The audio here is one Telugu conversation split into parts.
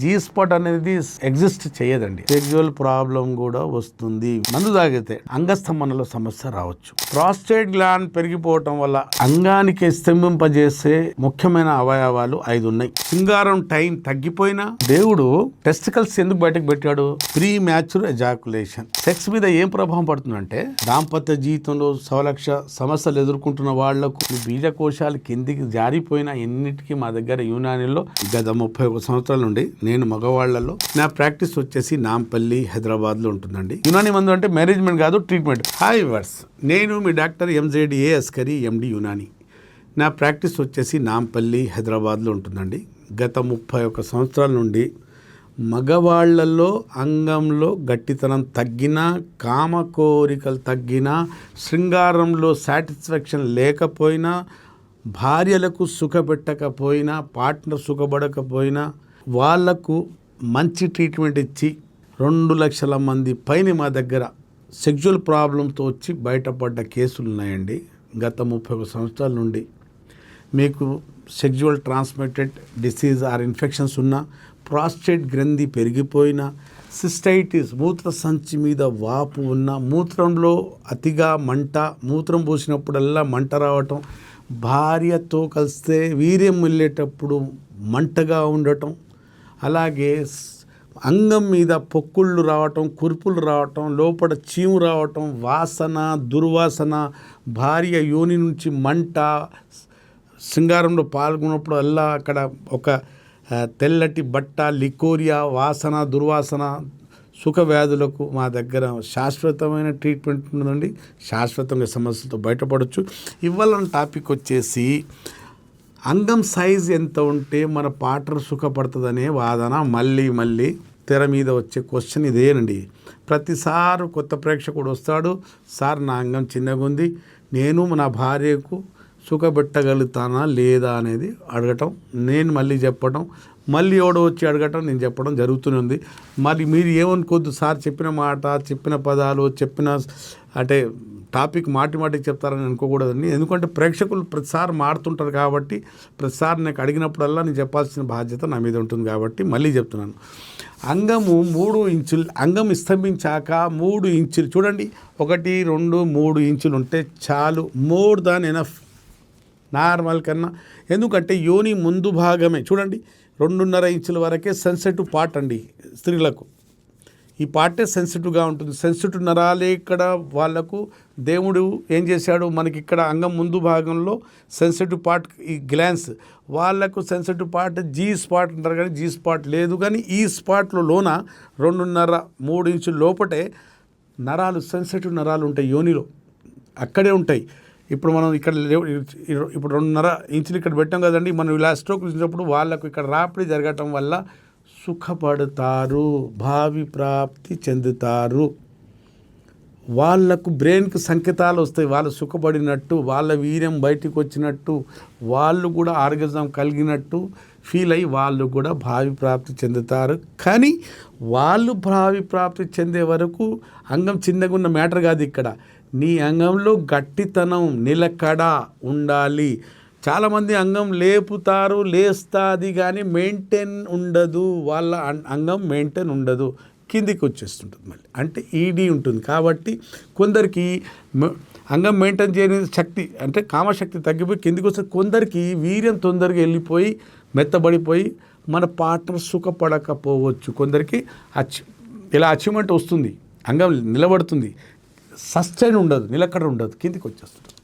జీ స్పాట్ అనేది ఎగ్జిస్ట్ చేయదండి. సెక్జువల్ ప్రాబ్లం కూడా వస్తుంది. మందు తాగితే అంగస్తంభనలో సమస్య రావచ్చు. ప్రాస్టేట్ గ్లాండ్ పెరిగిపోవటం వల్ల అంగానికి స్తంభింపజేసే ముఖ్యమైన అవయవాలు ఐదు ఉన్నాయి. సింగారం టైం తగ్గిపోయినా దేవుడు టెస్టికల్స్ ఎందుకు బయటకు పెట్టాడు? ప్రీ మ్యాచ్యూర్ ఎజాకులేషన్ సెక్స్ మీద ఏం ప్రభావం పడుతుందంటే దాంపత్య జీవితంలో సవలక్ష సమస్యలు ఎదుర్కొంటున్న వాళ్ళకు ఈ బీజకోశాలు కిందికి జారిపోయిన ఎన్నిటికీ మా దగ్గర యునానిలో గత ముప్పై ఒక సంవత్సరాల నుండి నేను మగవాళ్ళలో నా ప్రాక్టీస్ వచ్చేసి నాంపల్లి హైదరాబాద్లో ఉంటుందండి. యునాని మందు అంటే మేనేజ్మెంట్ కాదు ట్రీట్మెంట్. Hi verse. నేను మీ డాక్టర్ ఎంజేడిఏ అస్కరి ఎండి యునాని. నా ప్రాక్టీస్ వచ్చేసి నాంపల్లి హైదరాబాద్లో ఉంటుందండి. గత ముప్పై ఒక సంవత్సరాల నుండి మగవాళ్ళలో అంగంలో గట్టితనం తగ్గినా కామ కోరికలు తగ్గినా శృంగారంలో సాటిస్ఫాక్షన్ లేకపోయినా భార్యలకు సుఖపెట్టకపోయినా పార్ట్నర్ సుఖపడకపోయినా వాళ్ళకు మంచి ట్రీట్మెంట్ ఇచ్చి రెండు లక్షల మంది పైన మా దగ్గర సెక్చువల్ ప్రాబ్లంతో వచ్చి బయటపడ్డ కేసులు ఉన్నాయండి. గత ముప్పై ఒక సంవత్సరాల నుండి మీకు sexual transmitted disease or infections ఉన్నా ప్రాస్టేట్ గ్రంథి పెరిగిపోయిన సిస్టైటిస్ మూత్ర సంచి మీద వాపు ఉన్న మూత్రంలో అతిగా మంట మూత్రం పోసినప్పుడల్లా మంట రావటం భార్యతో కలిస్తే వీర్యం వెళ్ళేటప్పుడు మంటగా ఉండటం అలాగే అంగం మీద పొక్కుళ్ళు రావటం కురుపులు రావటం లోపల చీము రావటం వాసన దుర్వాసన భార్య యోని నుంచి మంట శృంగారంలో పాల్గొన్నప్పుడు అల్లా అక్కడ ఒక తెల్లటి బట్ట లికోరియా వాసన దుర్వాసన సుఖ వ్యాధులకు మా దగ్గర శాశ్వతమైన ట్రీట్మెంట్ ఉందండి శాశ్వతంగా సమస్యలతో బయటపడవచ్చు ఇవ్వాలని టాపిక్ వచ్చేసి అంగం సైజ్ ఎంత ఉంటే మన పాటర్ సుఖపడుతుందనే వాదన మళ్ళీ మళ్ళీ తెర మీద వచ్చే క్వశ్చన్ ఇదేనండి. ప్రతిసారి కొత్త ప్రేక్షకుడు వస్తాడు సార్ నా అంగం చిన్నగా ఉంది నేను నా భార్యకు సుఖపెట్టగలుగుతానా లేదా అనేది అడగటం నేను మళ్ళీ చెప్పడం మళ్ళీ ఎవడో వచ్చి అడగటం నేను చెప్పడం జరుగుతూనే ఉంది. మరి మీరు ఏమనుకోద్దు సార్ చెప్పిన మాట చెప్పిన పదాలు చెప్పిన అంటే టాపిక్ మాటి మాటికి చెప్తారని అనుకోకూడదండి. ఎందుకంటే ప్రేక్షకులు ప్రతిసారి మారుతుంటారు కాబట్టి ప్రతిసారి నాకు అడిగినప్పుడల్లా నేను చెప్పాల్సిన బాధ్యత నా మీద ఉంటుంది కాబట్టి మళ్ళీ చెప్తున్నాను. అంగము మూడు ఇంచులు అంగం స్తంభించాక మూడు ఇంచులు చూడండి. ఒకటి రెండు మూడు ఇంచులు ఉంటే చాలు. More than enough. నార్మల్ కన్నా. ఎందుకంటే యోని ముందు భాగమే. చూడండి రెండున్నర ఇంచుల వరకే సెన్సిటివ్ పార్ట్ అండి స్త్రీలకు. ఈ పార్టే సెన్సిటివ్గా ఉంటుంది. సెన్సిటివ్ నరాలే ఇక్కడ వాళ్ళకు దేవుడు ఏం చేశాడు? మనకి ఇక్కడ అంగం ముందు భాగంలో సెన్సిటివ్ పార్ట్ ఈ గ్లాన్స్ వాళ్ళకు సెన్సిటివ్ పార్ట్ జీ స్పాట్ అంటారు కానీ జీ స్పాట్ లేదు. కానీ ఈ స్పాట్లో లోన రెండున్నర మూడు ఇంచుల లోపటే నరాలు సెన్సిటివ్ నరాలు ఉంటాయి యోనిలో. అక్కడే ఉంటాయి. ఇప్పుడు మనం ఇక్కడ ఇప్పుడు రెండున్నర ఇంచులు ఇక్కడ పెట్టాం కదండి. మనం ఇలా స్ట్రోక్ చూసినప్పుడు వాళ్ళకు ఇక్కడ రాపిడి జరగటం వల్ల సుఖపడతారు భావి ప్రాప్తి చెందుతారు. వాళ్ళకు బ్రెయిన్కి సంకేతాలు వస్తాయి. వాళ్ళు సుఖపడినట్టు వాళ్ళ వీర్యం బయటికి వచ్చినట్టు వాళ్ళు కూడా ఆర్గజం కలిగినట్టు ఫీల్ అయ్యి వాళ్ళు కూడా భావి ప్రాప్తి చెందుతారు. కానీ వాళ్ళు భావి ప్రాప్తి చెందే వరకు అంగం చిన్నగా ఉన్న మ్యాటర్ కాదు ఇక్కడ. నీ అంగంలో గట్టితనం నిలకడ ఉండాలి. చాలామంది అంగం లేపుతారు లేస్తుంది కానీ మెయింటైన్ ఉండదు. వాళ్ళ అంగం మెయింటైన్ ఉండదు. కిందికి వచ్చేస్తుంటుంది మళ్ళీ. అంటే ఈడీ ఉంటుంది. కాబట్టి కొందరికి అంగం మెయింటైన్ చేయని శక్తి అంటే కామశక్తి తగ్గిపోయి కిందికి వస్తే కొందరికి వీర్యం తొందరగా వెళ్ళిపోయి మెత్తబడిపోయి మన పార్ట్నర్ సుఖపడకపోవచ్చు. కొందరికి అచ్ ఇలా అచీవ్మెంట్ వస్తుంది. అంగం నిలబడుతుంది. సస్టైన్ ఉండదు నిలకడ ఉండదు కిందికి వచ్చేస్తుంది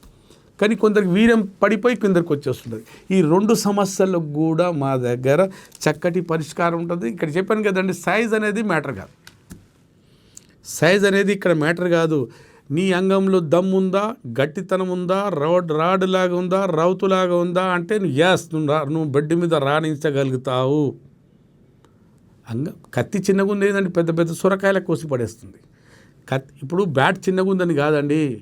కానీ కొందరికి వీర్యం పడిపోయి కిందరికి వచ్చేస్తుంది ఈ రెండు సమస్యలకు కూడా మా దగ్గర చక్కటి పరిష్కారం ఉంటుంది. ఇక్కడ చెప్పాను కదండి సైజ్ అనేది మ్యాటర్ కాదు. సైజ్ అనేది ఇక్కడ మ్యాటర్ కాదు. నీ అంగంలో దమ్ ఉందా గట్టితనం ఉందా రోడ్ రాడ్ లాగా ఉందా రౌతులాగా ఉందా అంటే నువ్వు ఎస్ నువ్వు నువ్వు బెడ్ మీద రాణించగలుగుతావు. అంగం కత్తి చిన్నగా ఉంది ఏంటంటే పెద్ద పెద్ద సొరకాయల కోసి పడేస్తుంది. ఇప్పుడు బ్యాట్ చిన్నగా ఉందని కాదండి.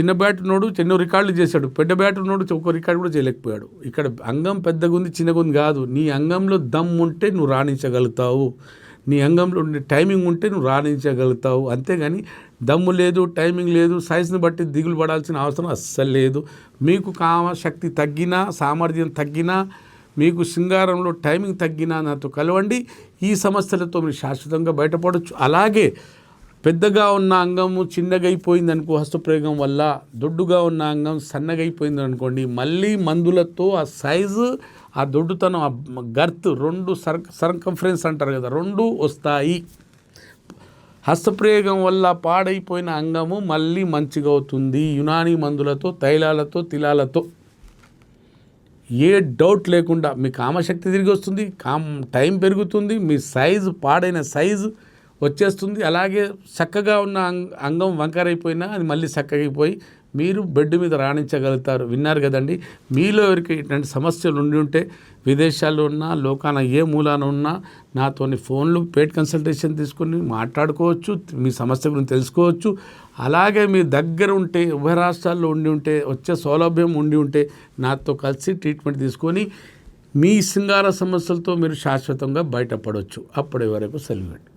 చిన్న బ్యాట్ నోడు ఎన్నో రికార్డులు చేశాడు. పెద్ద బ్యాట్ నోడు ఒక రికార్డు కూడా చేయలేకపోయాడు. ఇక్కడ అంగం పెద్దగా ఉంది చిన్నగా ఉంది కాదు. నీ అంగంలో దమ్ ఉంటే నువ్వు రాణించగలుగుతావు. నీ అంగంలో ఉండే టైమింగ్ ఉంటే నువ్వు రాణించగలుగుతావు. అంతేగాని దమ్ము లేదు టైమింగ్ లేదు సైజుని బట్టి దిగులు పడాల్సిన అవసరం అస్సలు లేదు. మీకు కామ శక్తి తగ్గినా సామర్థ్యం తగ్గినా మీకు శృంగారంలో టైమింగ్ తగ్గినా నాతో కలవండి. ఈ సమస్యలతో మీరు శాశ్వతంగా బయటపడవచ్చు అలాగే పెద్దగా ఉన్న అంగము చిన్నగా అనుకో హస్తప్రయోగం వల్ల దొడ్డుగా ఉన్న అంగం సన్నగా అయిపోయింది అనుకోండి మళ్ళీ మందులతో ఆ సైజు ఆ దొడ్డుతనం ఆ గర్త్ రెండు సర్ సర్కంఫరెన్స్ అంటారు కదా రెండు వస్తాయి. హస్తప్రయోగం వల్ల పాడైపోయిన అంగము మళ్ళీ మంచిగా అవుతుంది యునాని మందులతో తైలాలతో తిలాలతో. ఏ డౌట్ లేకుండా మీ కామశక్తి తిరిగి వస్తుంది కామ్ టైం పెరుగుతుంది మీ సైజు పాడైన సైజు వచ్చేస్తుంది. అలాగే చక్కగా ఉన్న అంగం వంకరైపోయినా అది మళ్ళీ చక్కగా అయిపోయి మీరు బెడ్ మీద రాణించగలుగుతారు. విన్నారు కదండి? మీలో ఎవరికి ఇట్లాంటి సమస్యలు ఉండి ఉంటే విదేశాల్లో ఉన్నా లోకాన ఏ మూలాన ఉన్నా నాతోని ఫోన్లు పేడ్ కన్సల్టేషన్ తీసుకొని మాట్లాడుకోవచ్చు మీ సమస్య గురించి తెలుసుకోవచ్చు. అలాగే మీ దగ్గర ఉంటే ఉభయ రాష్ట్రాల్లో ఉండి ఉంటే వచ్చే సౌలభ్యం ఉండి ఉంటే నాతో కలిసి ట్రీట్మెంట్ తీసుకొని మీ శృంగార సమస్యలతో మీరు శాశ్వతంగా బయటపడవచ్చు అప్పటి వరకు సెలవు